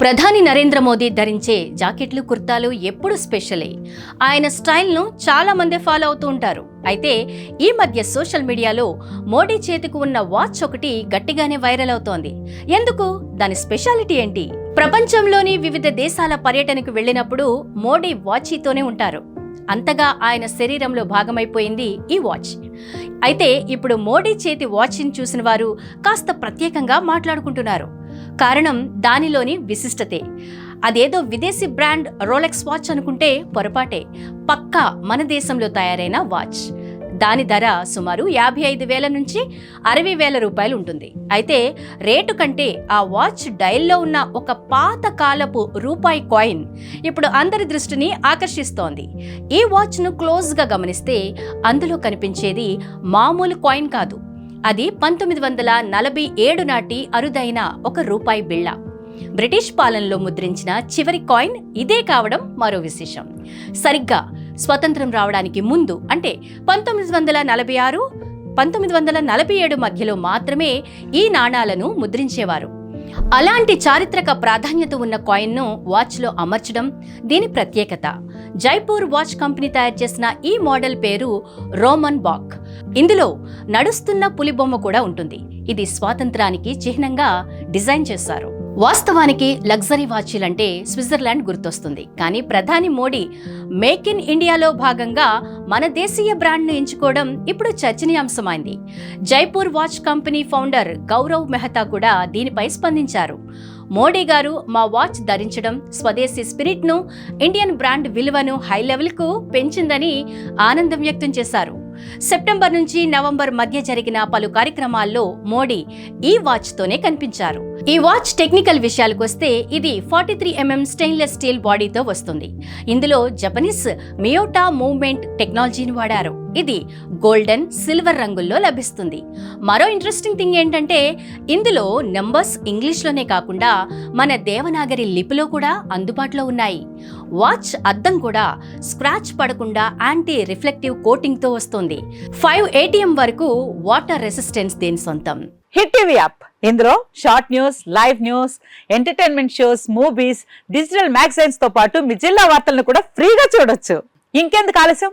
ప్రధాని నరేంద్ర మోదీ ధరించే జాకెట్లు కుర్తాలు ఎప్పుడు స్పెషలే. ఆయన స్టైల్ను చాలా మంది ఫాలో అవుతూ ఉంటారు. అయితే ఈ మధ్య సోషల్ మీడియాలో మోడీ చేతికి ఉన్న వాచ్ ఒకటి గట్టిగానే వైరల్ అవుతోంది. ఎందుకు? దాని స్పెషాలిటీ ఏంటి? ప్రపంచంలోని వివిధ దేశాల పర్యటనకు వెళ్ళినప్పుడు మోడీ వాచీతోనే ఉంటారు. అంతగా ఆయన శరీరంలో భాగమైపోయింది ఈ వాచ్. అయితే ఇప్పుడు మోడీ చేతి వాచ్ని చూసిన వారు కాస్త ప్రత్యేకంగా మాట్లాడుకుంటున్నారు. కారణం దానిలోని విశిష్టతే. అదేదో విదేశీ బ్రాండ్ రోలెక్స్ వాచ్ అనుకుంటే పొరపాటే. పక్కా మన దేశంలో తయారైన వాచ్. దాని ధర సుమారు యాభై ఐదు వేల నుంచి అరవై వేల రూపాయలు ఉంటుంది. అయితే రేటు కంటే ఆ వాచ్ డైల్లో ఉన్న ఒక పాత కాలపు రూపాయి కాయిన్ ఇప్పుడు అందరి దృష్టిని ఆకర్షిస్తోంది. ఈ వాచ్ను క్లోజ్గా గమనిస్తే అందులో కనిపించేది మామూలు కాయిన్ కాదు. అది పంతొమ్మిది వందల నలభై ఏడు నాటి అరుదైన ఒక రూపాయి బిళ్ళ. బ్రిటిష్ పాలనలో ముద్రించిన చివరి కాయిన్ ఇదే కావడం మరో విశేషం. సరిగ్గా స్వతంత్రం రావడానికి ముందు అంటే పంతొమ్మిది వందల నలభై ఆరు పంతొమ్మిది వందల నలభై ఏడు మధ్యలో మాత్రమే ఈ నాణాలను ముద్రించేవారు. అలాంటి చారిత్రక ప్రాధాన్యత ఉన్న కాయిన్ను వాచ్లో అమర్చడం దీని ప్రత్యేకత. జైపూర్ వాచ్ కంపెనీ తయారు చేసిన ఈ మోడల్ పేరు రోమన్ బాక్. ఇందులో నడుస్తున్న పులి బొమ్మ కూడా ఉంటుంది. ఇది స్వాతంత్రానికి చిహ్నంగా డిజైన్ చేశారు. వాస్తవానికి లగ్జరీ వాచీలంటే స్విట్జర్లాండ్ గుర్తొస్తుంది. కానీ ప్రధాని మోడీ మేక్ ఇన్ ఇండియాలో భాగంగా మన దేశీయ బ్రాండ్ను ఎంచుకోవడం ఇప్పుడు చర్చనీయాంశమైంది. Jaipur watch company founder Gaurav Mehta కూడా దీనిపై స్పందించారు. మోడీ గారు మా వాచ్ ధరించడం స్వదేశీ స్పిరిట్ను ఇండియన్ బ్రాండ్ విలువను హై లెవెల్కు పెంచిందని ఆనందం వ్యక్తం చేశారు. సెప్టెంబర్ నుంచి నవంబర్ మధ్య జరిగిన పలు కార్యక్రమాల్లో మోడీ ఈ వాచ్ తోనే కనిపించారు. ఈ వాచ్ టెక్నికల్ విషయాలకు వస్తే ఇది forty three mm stainless steel బాడీతో వస్తుంది. ఇందులో జపనీస్ మియోటా మూవ్మెంట్ టెక్నాలజీని వాడారు. ఇది గోల్డెన్ సిల్వర్ రంగుల్లో లభిస్తుంది. మరో ఇంట్రెస్టింగ్ థింగ్ ఏంటంటే ఇందులో నంబర్స్ ఇంగ్లీష్లోనే కాకుండా మన దేవనాగరి లిపిలో కూడా అందుబాటులో ఉన్నాయి. వాచ్ అద్దం కూడా స్క్రాచ్ పడకుండా యాంటీ రిఫ్లెక్టివ్ కోటింగ్తో వస్తుంది. ఫైవ్ ఏటీఎం వరకు వాటర్ రెసిస్టెన్స్ దీని సొంతం? హిట్ టీవీ యాప్ ఇందులో short news live news entertainment shows movies digital మ్యాగజైన్స్తో పాటు మీ జిల్లా వార్తలను కూడా ఫ్రీగా చూడొచ్చు. ఇంకెందుకు ఆలస్యం?